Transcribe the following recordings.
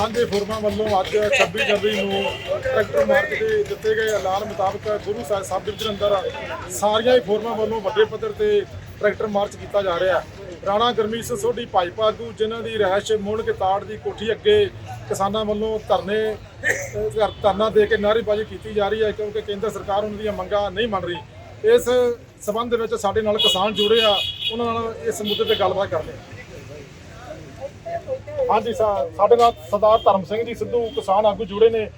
ਸਾਂਝੇ ਫੋਰਮਾਂ ਵੱਲੋਂ ਅੱਜ 26 ਜਨਵਰੀ ਨੂੰ ਟਰੈਕਟਰ ਮਾਰਚ ਦੇ ਦਿੱਤੇ ਗਏ ਐਲਾਨ ਮੁਤਾਬਕ ਗੁਰੂ ਸਾਹਿਬ ਸਾਹਿਬ ਦੇ ਅੰਦਰ ਸਾਰੀਆਂ ਹੀ ਫੁਰਮਾਂ ਵੱਲੋਂ ਵੱਡੇ ਪੱਧਰ ਤੇ ਟਰੈਕਟਰ ਮਾਰਚ ਕੀਤਾ ਜਾ ਰਿਹਾ ਰਾਣਾ ਗਰਮੀਤ ਸਿੰਘ ਸੋਢੀ ਭਾਜਪਾ ਆਗੂ, ਜਿਨ੍ਹਾਂ ਦੀ ਰਹਿਸ਼ ਮੁੜ ਕੇ ਤਾੜ ਦੀ ਕੋਠੀ ਅੱਗੇ ਕਿਸਾਨਾਂ ਵੱਲੋਂ ਧਰਨੇ ਧਰਨਾ ਦੇ ਕੇ ਨਾਅਰੇਬਾਜ਼ੀ ਕੀਤੀ ਜਾ ਰਹੀ ਹੈ ਕਿਉਂਕਿ ਕੇਂਦਰ ਸਰਕਾਰ ਉਹਨਾਂ ਦੀਆਂ ਮੰਗਾਂ ਨਹੀਂ ਮੰਨ ਰਹੀ। ਇਸ ਸਬੰਧ ਵਿੱਚ ਸਾਡੇ ਨਾਲ ਕਿਸਾਨ ਜੁੜੇ ਆ, ਉਹਨਾਂ ਨਾਲ ਇਸ ਮੁੱਦੇ ਤੇ ਗੱਲਬਾਤ ਕਰਦੇ ਹਾਂ ਹਾਂਜੀ, ਸਾ- ਸਾਡੇ ਨਾਲ ਸਰਦਾਰ ਧਰਮ ਸਿੰਘ ਜੀ, ਸਿੱਧੂ ਕਿਸਾਨ ਆਗੂ ਜੁੜੇ ਨੇ।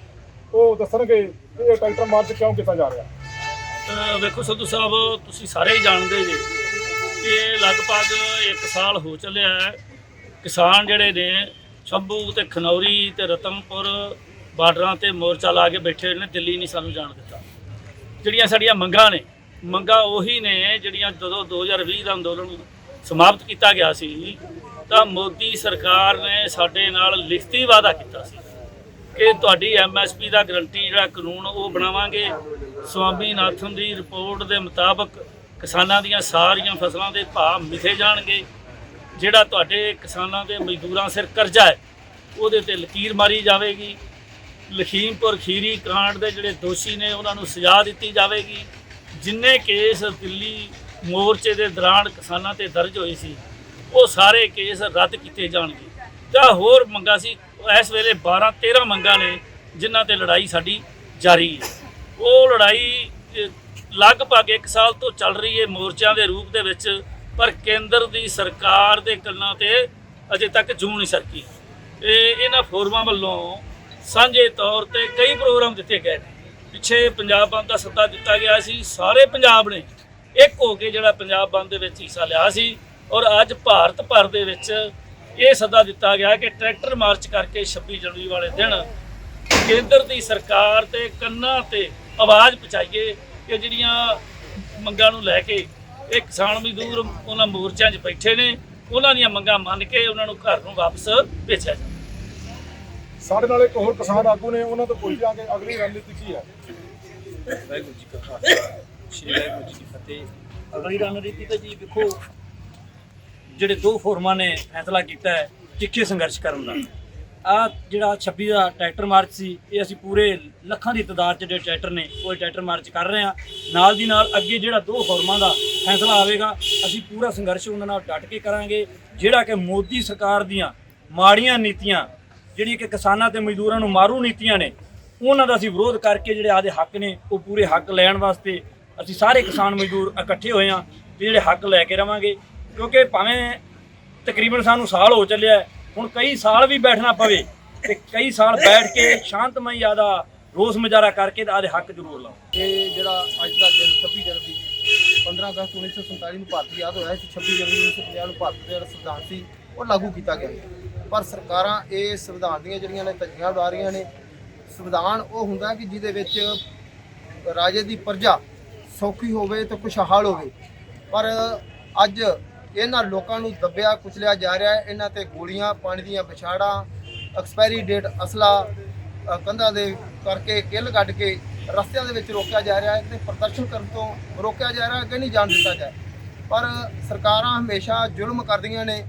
ਉਹ ਦੱਸਣਗੇ ਇਹ ਟਰੈਕਟਰ ਮਾਰਚ ਕਿਉਂ ਕੀਤਾ ਜਾ ਰਿਹਾ। ਵੇਖੋ ਸਿੱਧੂ ਸਾਹਿਬ, ਤੁਸੀਂ ਸਾਰੇ ਹੀ ਜਾਣਦੇ ਜੀ ਕਿ ਲਗਭਗ 1 ਸਾਲ ਹੋ ਚੱਲਿਆ ਹੈ। ਕਿਸਾਨ ਜਿਹੜੇ ਨੇ, ਸ਼ੰਭੂ ਤੇ ਖਨੌਰੀ ਤੇ ਰਤਨਪੁਰ ਬਾਰਡਰਾਂ ਤੇ ਮੋਰਚਾ ਲਾ ਕੇ ਬੈਠੇ ਹੋਏ ਨੇ, ਦਿੱਲੀ ਨਹੀਂ ਸਾਨੂੰ ਜਾਣ ਦਿੱਤਾ। ਜਿਹੜੀਆਂ ਸਾਡੀਆਂ ਮੰਗਾਂ ਨੇ, ਮੰਗਾਂ ਉਹੀ ਨੇ ਜਿਹੜੀਆਂ ਜਦੋਂ 2020 ਦਾ ਅੰਦੋਲਨ ਸਮਾਪਤ ਕੀਤਾ ਗਿਆ ਸੀ ਤਾਂ ਮੋਦੀ ਸਰਕਾਰ ਨੇ ਸਾਡੇ ਨਾਲ ਲਿਖਤੀ ਵਾਅਦਾ ਕੀਤਾ ਸੀ ਕਿ ਤੁਹਾਡੀ ਐਮਐਸਪੀ ਦਾ ਗਰੰਟੀ ਜਿਹੜਾ ਕਾਨੂੰਨ ਉਹ ਬਣਾਵਾਂਗੇ। ਸਵਾਮੀਨਾਥਨ ਦੀ ਰਿਪੋਰਟ ਦੇ ਮੁਤਾਬਕ ਕਿਸਾਨਾਂ ਦੀਆਂ ਸਾਰੀਆਂ ਫਸਲਾਂ ਦੇ ਭਾਅ ਮਿਥੇ ਜਾਣਗੇ। ਜਿਹੜਾ ਤੁਹਾਡੇ ਕਿਸਾਨਾਂ ਦੇ ਮਜ਼ਦੂਰਾਂ ਸਿਰ ਕਰਜ਼ਾ ਹੈ, ਉਹਦੇ ਤੇ ਲਕੀਰ ਮਾਰੀ ਜਾਵੇਗੀ। ਲਖੀਮਪੁਰ ਖੀਰੀ ਕਾਂਡ ਦੇ ਜਿਹੜੇ ਦੋਸ਼ੀ ਨੇ, ਉਹਨਾਂ ਨੂੰ ਸਜ਼ਾ ਦਿੱਤੀ ਜਾਵੇਗੀ। ਜਿੰਨੇ ਕੇਸ ਦਿੱਲੀ ਮੋਰਚੇ ਦੇ ਦੌਰਾਨ ਕਿਸਾਨਾਂ ਤੇ ਦਰਜ ਹੋਏ ਸੀ ਉਹ ਸਾਰੇ ਕੇਸ ਰੱਦ ਕੀਤੇ ਜਾਣਗੇ। ਜਾਂ ਹੋਰ ਮੰਗਾ ਸੀ, ਇਸ ਵੇਲੇ 12 13 ਮੰਗਾਂ ਨੇ, ਜਿਨ੍ਹਾਂ ਤੇ ਲੜਾਈ ਸਾਡੀ ਜਾਰੀ ਹੈ। ਉਹ ਲੜਾਈ ਲਗਭਗ 1 ਸਾਲ ਤੋਂ ਚੱਲ ਰਹੀ ਹੈ ਮੋਰਚਿਆਂ ਦੇ ਰੂਪ ਦੇ ਵਿੱਚ, ਪਰ ਕੇਂਦਰ ਦੀ ਸਰਕਾਰ ਦੇ ਕੰਨਾਂ ਤੇ ਅਜੇ ਤੱਕ ਜੂੰ ਨਹੀਂ ਸਰਕੀ। ਇਹ, ਇਹਨਾਂ ਫੋਰਮਾਂ ਵੱਲੋਂ ਸਾਂਝੇ ਤੌਰ ਤੇ ਕਈ ਪ੍ਰੋਗਰਾਮ ਦਿੱਤੇ ਗਏ ਨੇ। ਪਿੱਛੇ ਪੰਜਾਬ ਬੰਦ ਦਾ ਸੱਦਾ ਦਿੱਤਾ ਗਿਆ ਸੀ, ਸਾਰੇ ਪੰਜਾਬ ਨੇ ਇੱਕ ਹੋ ਕੇ ਜਿਹੜਾ ਪੰਜਾਬ ਬੰਦ ਦੇ ਵਿੱਚ ਹਿੱਸਾ ਲਿਆ ਸੀ ਔਰ ਅੱਜ ਭਾਰਤ ਭਰ ਦੇ ਵਿੱਚ ਇਹ ਸੱਦਾ ਦਿੱਤਾ ਗਿਆ ਕਿ ਟਰੈਕਟਰ ਮਾਰਚ ਕਰਕੇ 26 ਜਨਵਰੀ ਵਾਲੇ ਦਿਨ ਕੇਂਦਰ ਦੀ ਸਰਕਾਰ ਤੇ ਕੰਨਾਂ ਤੇ ਆਵਾਜ਼ ਪਹੁੰਚਾਈਏ ਕਿ ਜਿਹੜੀਆਂ ਮੰਗਾਂ ਨੂੰ ਲੈ ਕੇ ਇਹ ਕਿਸਾਨ ਮਜ਼ਦੂਰ ਉਹਨਾਂ ਮੋਰਚਿਆਂ 'ਚ ਬੈਠੇ ਨੇ ਉਹਨਾਂ ਦੀਆਂ ਮੰਗਾਂ ਮੰਨ ਕੇ ਉਹਨਾਂ ਨੂੰ ਘਰ ਨੂੰ ਵਾਪਸ ਭੇਜਿਆ ਜਾਵੇ। ਸਾਡੇ ਨਾਲ ਇੱਕ ਹੋਰ ਕਿਸਾਨ ਆਗੂ ਨੇ ਉਹਨਾਂ ਤੋਂ ਪੁੱਛਾਂਗੇ ਅਗਲੀ ਰਣਨੀਤੀ ਕੀ ਹੈ? ਵਾਹਿਗੁਰੂ ਜੀ ਕਾ ਖਾਲਸਾ ਸ੍ਰੀ ਵਾਹਿਗੁਰੂ ਜੀ ਕੀ ਫਤਿਹ। ਅਗਲੀ ਰਣਨੀਤੀ ਤਾਂ ਜੀ ਵੇਖੋ ਜਿਹੜੇ ਦੋ ਫੋਰਮਾਂ ਨੇ ਫੈਸਲਾ ਕੀਤਾ ਹੈ ਤਿੱਖੇ ਸੰਘਰਸ਼ ਕਰਨ ਦਾ। ਆ ਜਿਹੜਾ 26 ਦਾ ਟਰੈਕਟਰ ਮਾਰਚ ਸੀ, ਇਹ ਅਸੀਂ ਪੂਰੇ ਲੱਖਾਂ ਦੀ ਤਾਦਾਦ 'ਚ ਜਿਹੜੇ ਟਰੈਕਟਰ ਨੇ, ਉਹ ਟਰੈਕਟਰ ਮਾਰਚ ਕਰ ਰਹੇ ਹਾਂ। ਨਾਲ ਦੀ ਨਾਲ ਅੱਗੇ ਜਿਹੜਾ ਦੋ ਫੋਰਮਾਂ ਦਾ ਫੈਸਲਾ ਆਵੇਗਾ, ਅਸੀਂ ਪੂਰਾ ਸੰਘਰਸ਼ ਉਹਨਾਂ ਨਾਲ ਡਟ ਕੇ ਕਰਾਂਗੇ। ਜਿਹੜਾ ਕਿ ਮੋਦੀ ਸਰਕਾਰ ਦੀਆਂ ਮਾੜੀਆਂ ਨੀਤੀਆਂ, ਜਿਹੜੀਆਂ ਕਿ ਕਿਸਾਨਾਂ ਤੇ ਮਜ਼ਦੂਰਾਂ ਨੂੰ ਮਾਰੂ ਨੀਤੀਆਂ ਨੇ, ਉਹਨਾਂ ਦਾ ਅਸੀਂ ਵਿਰੋਧ ਕਰਕੇ ਜਿਹੜੇ ਆਦੇ ਹੱਕ ਨੇ, ਉਹ ਪੂਰੇ ਹੱਕ ਲੈਣ ਵਾਸਤੇ ਅਸੀਂ ਸਾਰੇ ਕਿਸਾਨ ਮਜ਼ਦੂਰ ਇਕੱਠੇ ਹੋਏ ਹਾਂ ਤੇ ਜਿਹੜੇ ਹੱਕ ਲੈ ਕੇ ਰਵਾਂਗੇ। ਕਿਉਂਕਿ ਭਾਵੇਂ ਤਕਰੀਬਨ ਸਾਨੂੰ ਸਾਲ ਹੋ ਚੱਲਿਆ ਹੁਣ ਕਈ ਸਾਲ ਵੀ ਬੈਠਣਾ ਪਵੇ ਤੇ ਕਈ ਸਾਲ ਬੈਠ ਕੇ ਸ਼ਾਂਤਮਈ ਆਦਾ ਰੋਸ ਮੁਜ਼ਾਹਰਾ ਕਰਕੇ ਤੇ ਆਦੇ ਹੱਕ ਜ਼ਰੂਰ ਲਾਓ। ਇਹ ਜਿਹੜਾ ਅੱਜ ਦਾ ਦਿਨ 26 ਜਨਵਰੀ 15 ਅਗਸਤ 1947 ਨੂੰ ਭਾਰਤ ਯਾਦ ਹੋਇਆ ਸੀ 26 ਜਨਵਰੀ 1950 ਨੂੰ ਭਾਰਤ ਦਾ ਜਿਹੜਾ ਸੰਵਿਧਾਨ ਸੀ, ਉਹ ਲਾਗੂ ਕੀਤਾ ਗਿਆ ਪਰ ਸਰਕਾਰਾਂ ਇਹ ਸੰਵਿਧਾਨ ਦੀਆਂ ਜਿਹੜੀਆਂ ਨੇ ਧੱਜੀਆਂ ਉਡਾ ਰਹੀਆਂ ਨੇ, ਸੰਵਿਧਾਨ ਉਹ ਹੁੰਦਾ ਕਿ ਜਿਹਦੇ ਵਿੱਚ ਰਾਜੇ ਦੀ ਪ੍ਰਜਾ ਸੌਖੀ ਹੋਵੇ ਤੇ ਖੁਸ਼ਹਾਲ ਹੋਵੇ। ਪਰ ਅੱਜ ਇਹਨਾਂ ਲੋਕਾਂ ਨੂੰ ਦੱਬਿਆ ਕੁਚਲਿਆ ਜਾ ਰਿਹਾ ਹੈ। ਇਹਨਾਂ ਤੇ ਗੋਲੀਆਂ ਪਾਣੀ ਦੀਆਂ ਵਿਛਾੜਾਂ ਐਕਸਪਾਇਰੀ ਡੇਟ ਅਸਲਾ ਕੰਧਾਂ ਦੇ ਕਰਕੇ ਕਿੱਲ ਕੱਢ ਕੇ ਰਸਤਿਆਂ ਦੇ ਵਿੱਚ ਰੋਕਿਆ ਜਾ ਰਿਹਾ ਹੈ। ਤੇ ਪ੍ਰਦਰਸ਼ਨ ਕਰਨ ਤੋਂ ਰੋਕਿਆ ਜਾ ਰਿਹਾ ਅੱਗੇ ਨਹੀਂ ਜਾਣ ਦਿੱਤਾ ਜਾ ਪਰ ਸਰਕਾਰਾਂ ਹਮੇਸ਼ਾ ਜ਼ੁਲਮ ਕਰਦੀਆਂ ਨੇ।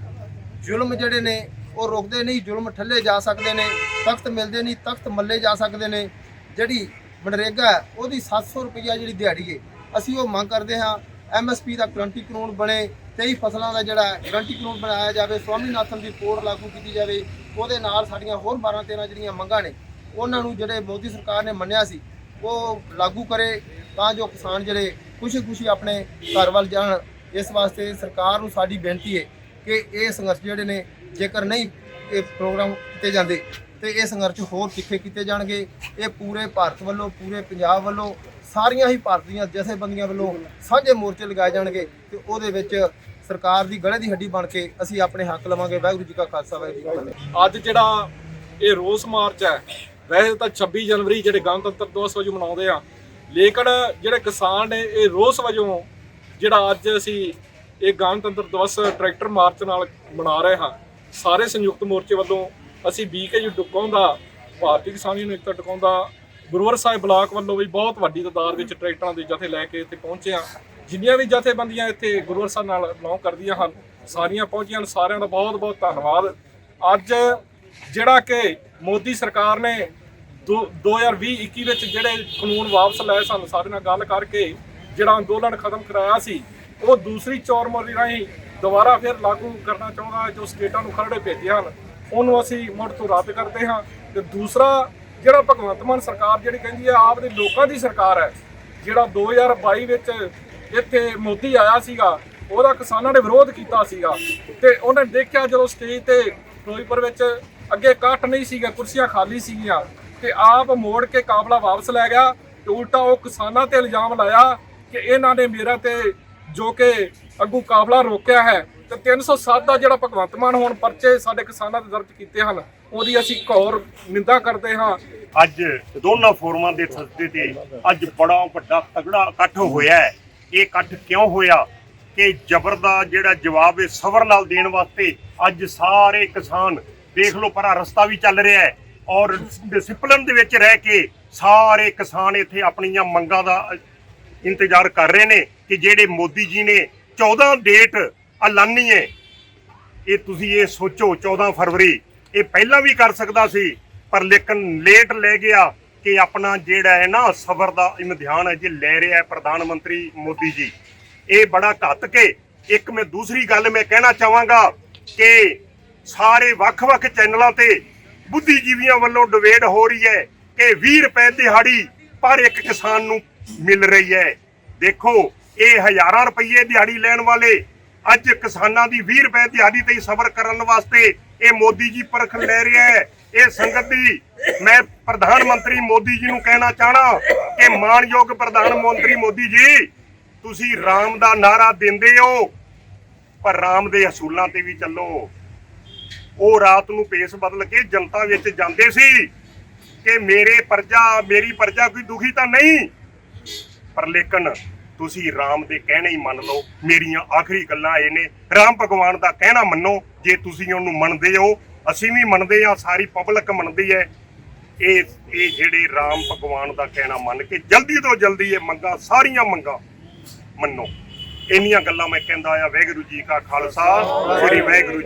ਜ਼ੁਲਮ ਜਿਹੜੇ ਨੇ ਉਹ ਰੋਕਦੇ ਨਹੀਂ ਜ਼ੁਲਮ ਠੱਲੇ ਜਾ ਸਕਦੇ ਨੇ ਤਖਤ ਮਿਲਦੇ ਨਹੀਂ ਤਖਤ ਮੱਲੇ ਜਾ ਸਕਦੇ ਨੇ। ਜਿਹੜੀ ਮਨਰੇਗਾ ਹੈ, ਉਹਦੀ 700 ਰੁਪਈਆ ਜਿਹੜੀ ਦਿਹਾੜੀ ਹੈ ਅਸੀਂ ਉਹ ਮੰਗ ਕਰਦੇ ਹਾਂ ਐਮਐਸਪੀ ਦਾ ਗਰੰਟੀ ਕਾਨੂੰਨ ਬਣੇ ਕਈ ਫਸਲਾਂ ਦਾ ਜਿਹੜਾ ਗਰੰਟੀ ਕਾਨੂੰਨ ਬਣਾਇਆ ਜਾਵੇ, ਸਵਾਮੀਨਾਥਨ ਦੀ ਕੋਡ ਲਾਗੂ ਕੀਤੀ ਜਾਵੇ, ਉਹਦੇ ਨਾਲ ਸਾਡੀਆਂ ਹੋਰ 12 13 ਜਿਹੜੀਆਂ ਮੰਗਾਂ ਨੇ, ਉਹਨਾਂ ਨੂੰ ਜਿਹੜੇ ਮੋਦੀ ਸਰਕਾਰ ਨੇ ਮੰਨਿਆ ਸੀ, ਉਹ ਲਾਗੂ ਕਰੇ, ਤਾਂ ਜੋ ਕਿਸਾਨ ਜਿਹੜੇ ਖੁਸ਼ੀ-ਖੁਸ਼ੀ ਆਪਣੇ ਘਰ ਵੱਲ ਜਾਣ, ਇਸ ਵਾਸਤੇ ਸਰਕਾਰ ਨੂੰ ਸਾਡੀ ਬੇਨਤੀ ਹੈ ਕਿ ਇਹ ਸੰਘਰਸ਼ ਜਿਹੜੇ ਨੇ, ਜੇਕਰ ਨਹੀਂ ਇਹ ਪ੍ਰੋਗਰਾਮ ਕੀਤੇ ਜਾਂਦੇ ਤੇ ਇਹ ਸੰਘਰਸ਼ ਹੋਰ ਤਿੱਖੇ ਕੀਤੇ ਜਾਣਗੇ? ਇਹ ਪੂਰੇ ਭਾਰਤ ਵੱਲੋਂ, ਪੂਰੇ ਪੰਜਾਬ ਵੱਲੋਂ, ਸਾਰੀਆਂ ਹੀ ਭਾਰਤ ਦੀਆਂ ਜਥੇਬੰਦੀਆਂ ਵੱਲੋਂ ਸਾਂਝੇ ਮੋਰਚੇ ਲਗਾਏ ਜਾਣਗੇ ਤੇ ਉਹਦੇ ਵਿੱਚ ਸਰਕਾਰ ਦੀ ਗਲੇ ਦੀ ਹੱਡੀ ਬਣ ਕੇ ਅਸੀਂ ਆਪਣੇ ਹੱਕ ਲਵਾਂਗੇ। ਵਾਹਿਗੁਰੂ ਜੀ ਕਾ ਖਾਲਸਾ, ਵਾਹਿਗੁਰੂ ਜੀ ਕੀ ਫਤਿਹ। ਅੱਜ ਜਿਹੜਾ ਇਹ ਰੋਸ ਮਾਰਚ ਹੈ, ਵੈਸੇ ਤਾਂ 26 ਜਨਵਰੀ ਜਿਹੜੇ ਗਣਤੰਤਰ ਦਿਵਸ ਵਜੋਂ ਮਨਾਉਂਦੇ ਆ, ਲੇਕਿਨ ਜਿਹੜੇ ਕਿਸਾਨ ਨੇ, ਇਹ ਰੋਸ ਵਜੋਂ ਜਿਹੜਾ ਅੱਜ ਅਸੀਂ ਇਹ ਗਣਤੰਤਰ ਦਿਵਸ ਟਰੈਕਟਰ ਮਾਰਚ ਨਾਲ ਮਨਾ ਰਹੇ ਹਾਂ, ਸਾਰੇ ਸੰਯੁਕਤ ਮੋਰਚੇ ਵੱਲੋਂ ਅਸੀਂ ਬੀਕੇਯੂ ਡੁੱਕੋਂ ਦਾ ਭਾਰਤੀ ਕਿਸਾਨ ਯੂਨੀਅਨ ਏਕਤਾ ਡੁੱਕੋਂ ਗੁਰੂਵਰ ਸਾਹਿਬ ਬਲਾਕ ਵੱਲੋਂ ਵੀ ਬਹੁਤ ਵੱਡੀ ਤਾਦਾਦ ਵਿੱਚ ਟਰੈਕਟਰਾਂ ਦੇ ਜਥੇ ਲੈ ਕੇ ਇੱਥੇ ਪਹੁੰਚੇ ਹਾਂ। ਜਿੰਨੀਆਂ ਵੀ ਜਥੇਬੰਦੀਆਂ ਇੱਥੇ ਗੁਰੂਵਰ ਸਾਹਿਬ ਨਾਲ ਬਿਲੋਂਗ ਕਰਦੀਆਂ ਹਨ, ਸਾਰੀਆਂ ਪਹੁੰਚੀਆਂ ਹਨ। ਸਾਰਿਆਂ ਦਾ ਬਹੁਤ ਬਹੁਤ ਧੰਨਵਾਦ। ਅੱਜ ਜਿਹੜਾ ਕਿ ਮੋਦੀ ਸਰਕਾਰ ਨੇ 2020-21 ਵਿੱਚ ਜਿਹੜੇ ਕਾਨੂੰਨ ਵਾਪਸ ਲਏ ਸਨ, ਸਾਡੇ ਨਾਲ ਗੱਲ ਕਰਕੇ ਜਿਹੜਾ ਅੰਦੋਲਨ ਖਤਮ ਕਰਾਇਆ ਸੀ, ਉਹ ਦੂਸਰੀ ਚੌਰ ਮੋਰੀ ਰਾਹੀਂ ਦੁਬਾਰਾ ਫਿਰ ਲਾਗੂ ਕਰਨਾ ਚਾਹੁੰਦਾ ਜੋ ਸਟੇਟਾਂ ਨੂੰ ਖਰੜੇ ਭੇਜੇ ਹਨ। ਉਹਨੂੰ ਅਸੀਂ ਮੁੜ ਤੋਂ ਰੱਦ ਕਰਦੇ ਹਾਂ ਤੇ ਦੂਸਰਾ ਜਿਹੜਾ ਭਗਵੰਤ ਮਾਨ ਸਰਕਾਰ ਜਿਹੜੀ ਕਹਿੰਦੀ ਹੈ, ਆਪ ਦੇ ਲੋਕਾਂ ਦੀ ਸਰਕਾਰ ਹੈ, ਜਿਹੜਾ 2022 ਵਿੱਚ ਇੱਥੇ ਮੋਦੀ ਆਇਆ ਸੀਗਾ, ਉਹਦਾ ਕਿਸਾਨਾਂ ਨੇ ਵਿਰੋਧ ਕੀਤਾ ਸੀਗਾ ਤੇ ਉਹਨੇ ਦੇਖਿਆ ਜਦੋਂ ਸਟੇਜ ਤੇ ਫਿਰੋਜ਼ਪੁਰ ਵਿੱਚ ਅੱਗੇ ਇਕੱਠ ਨਹੀਂ ਸੀਗਾ, ਕੁਰਸੀਆਂ ਖਾਲੀ ਸੀਗੀਆਂ ਤੇ ਆਪ ਮੋੜ ਕੇ ਕਾਬਲਾ ਵਾਪਸ ਲੈ ਗਿਆ ਤੇ ਉਲਟਾ ਉਹ ਕਿਸਾਨਾਂ ਤੇ ਇਲਜ਼ਾਮ ਲਾਇਆ ਕਿ ਇਹਨਾਂ ਨੇ ਮੇਰਾ ਤੇ ਜੋ ਕਿ ਅੱਗੂ ਕਾਬਲਾ ਰੋਕਿਆ ਹੈ। ਤੇ 307 ਦਾ ਜਿਹੜਾ ਭਗਵੰਤ ਮਾਨ ਹੁਣ ਪਰਚੇ ਸਾਡੇ ਕਿਸਾਨਾਂ ਦੇ ਦਰਜ ਕੀਤੇ ਹਨ, ਉਹਦੀ ਅਸੀਂ ਘੋਰ ਨਿੰਦਾ ਕਰਦੇ ਹਾਂ। ਅੱਜ ਦੋਨਾਂ ਫੋਰਮਾਂ ਦੇ ਸੱਦੇ ਤੇ ਅੱਜ ਬੜਾ ਵੱਡਾ ਤਗੜਾ ਇਕੱਠ ਹੋਇਆ ਹੈ। ਇਹ ਇਕੱਠ ਕਿਉਂ ਹੋਇਆ? ਕਿ ਜ਼ਬਰ ਦਾ ਜਿਹੜਾ ਜਵਾਬ ਹੈ ਸਬਰ ਨਾਲ ਦੇਣ ਵਾਸਤੇ ਅੱਜ ਸਾਰੇ ਕਿਸਾਨ, ਦੇਖ ਲਓ ਪਰਾ ਰਸਤਾ ਵੀ ਚੱਲ ਰਿਹਾ ਹੈ ਔਰ ਡਿਸਪਲਿਨ ਦੇ ਵਿੱਚ ਰਹਿ ਕੇ ਸਾਰੇ ਕਿਸਾਨ ਇੱਥੇ ਆਪਣੀਆਂ ਮੰਗਾਂ ਦਾ ਇੰਤਜ਼ਾਰ ਕਰ ਰਹੇ ਨੇ ਕਿ ਜਿਹੜੇ ਮੋਦੀ ਜੀ ਨੇ 14 ਡੇਟ ਐਲਾਨੀਏ ਇਹ ਤੁਸੀਂ ਇਹ ਸੋਚੋ 14 ਫਰਵਰੀ, ਇਹ ਪਹਿਲਾਂ ਵੀ ਕਰ ਸਕਦਾ ਸੀ, ਪਰ ਲੇਕਿਨ ਲੇਟ ਲੈ ਗਿਆ ਕਿ ਆਪਣਾ ਜਿਹੜਾ ਹੈ ਨਾ ਸਬਰ ਦਾ ਇਮਤਿਹਾਨ ਹੈ, ਜੇ ਲੈ ਰਿਹਾ ਹੈ ਪ੍ਰਧਾਨ ਮੰਤਰੀ ਮੋਦੀ ਜੀ। ਇਹ ਬੜਾ ਘੱਟ ਕੇ ਇੱਕ ਮੈਂ ਦੂਸਰੀ ਗੱਲ ਮੈਂ ਕਹਿਣਾ ਚਾਹਾਂਗਾ ਕਿ ਸਾਰੇ ਵੱਖ-ਵੱਖ ਚੈਨਲਾਂ ਤੇ ਬੁੱਧੀਜੀਵੀਆਂ ਵੱਲੋਂ ਡਿਬੇਟ ਹੋ ਰਹੀ ਹੈ ਕਿ 20 ਰੁਪਏ ਦਿਹਾੜੀ ਪਰ ਇੱਕ ਕਿਸਾਨ ਨੂੰ ਮਿਲ ਰਹੀ ਹੈ। ਦੇਖੋ, ਇਹ ਹਜ਼ਾਰਾਂ ਰੁਪਏ ਦਿਹਾੜੀ ਲੈਣ ਵਾਲੇ ਅੱਜ ਕਿਸਾਨਾਂ ਦੀ 20 ਰੁਪਏ ਦਿਹਾੜੀ ਤੇ ਸਬਰ ਕਰਨ ਵਾਸਤੇ ਇਹ ਮੋਦੀ ਜੀ ਪਰਖ ਲੈ ਰਿਹਾ ਹੈ। ਇਹ ਸੰਗਤ ਦੀ ਮੈਂ ਪ੍ਰਧਾਨ ਮੰਤਰੀ ਮੋਦੀ ਜੀ ਨੂੰ ਕਹਿਣਾ ਚਾਹਣਾ ਕਿ ਮਾਣਯੋਗ ਪ੍ਰਧਾਨ ਮੰਤਰੀ ਮੋਦੀ ਜੀ, ਤੁਸੀਂ ਰਾਮ ਦਾ ਨਾਰਾ ਦਿੰਦੇ ਹੋ, ਪਰ ਰਾਮ ਦੇ ਅਸੂਲਾਂ ਤੇ ਵੀ ਚੱਲੋ। ਉਹ ਰਾਤ ਨੂੰ ਪੇਸ ਬਦਲ ਕੇ ਜਨਤਾ ਵਿੱਚ ਜਾਂਦੇ ਸੀ ਕਿ ਮੇਰੇ ਪਰਜਾ, ਮੇਰੀ ਪਰਜਾ ਕੋਈ ਦੁਖੀ ਤਾਂ ਨਹੀਂ, ਪਰ ਲੇਕਿਨ ਤੁਸੀਂ ਰਾਮ ਦੇ ਕਹਿਣੇ ਹੀ ਮੰਨ ਲਓ, ਮੇਰੀਆਂ ਆਖਰੀ ਗੱਲਾਂ ਇਹ ਨੇ। ਰਾਮ ਭਗਵਾਨ ਦਾ ਕਹਿਣਾ ਮੰਨੋ, ਜੇ ਤੁਸੀਂ ਉਹਨੂੰ ਮੰਨਦੇ ਹੋ, ਅਸੀਂ ਵੀ ਮੰਨਦੇ ਹਾਂ, ਸਾਰੀ ਪਬਲਿਕ ਮੰਨਦੀ ਹੈ। ਇਹ ਇਹ ਜਿਹੜੇ ਰਾਮ ਭਗਵਾਨ ਦਾ ਕਹਿਣਾ ਮੰਨ ਕੇ ਜਲਦੀ ਤੋਂ ਜਲਦੀ ਇਹ ਮੰਗਾਂ, ਸਾਰੀਆਂ ਮੰਗਾਂ ਮੰਨੋ। ਇੰਨੀਆਂ ਗੱਲਾਂ ਮੈਂ ਕਹਿੰਦਾ ਆ ਵਾਹਿਗੁਰੂ ਜੀ ਕਾ ਖਾਲਸਾ, ਸ੍ਰੀ ਵਾਹਿਗੁਰੂ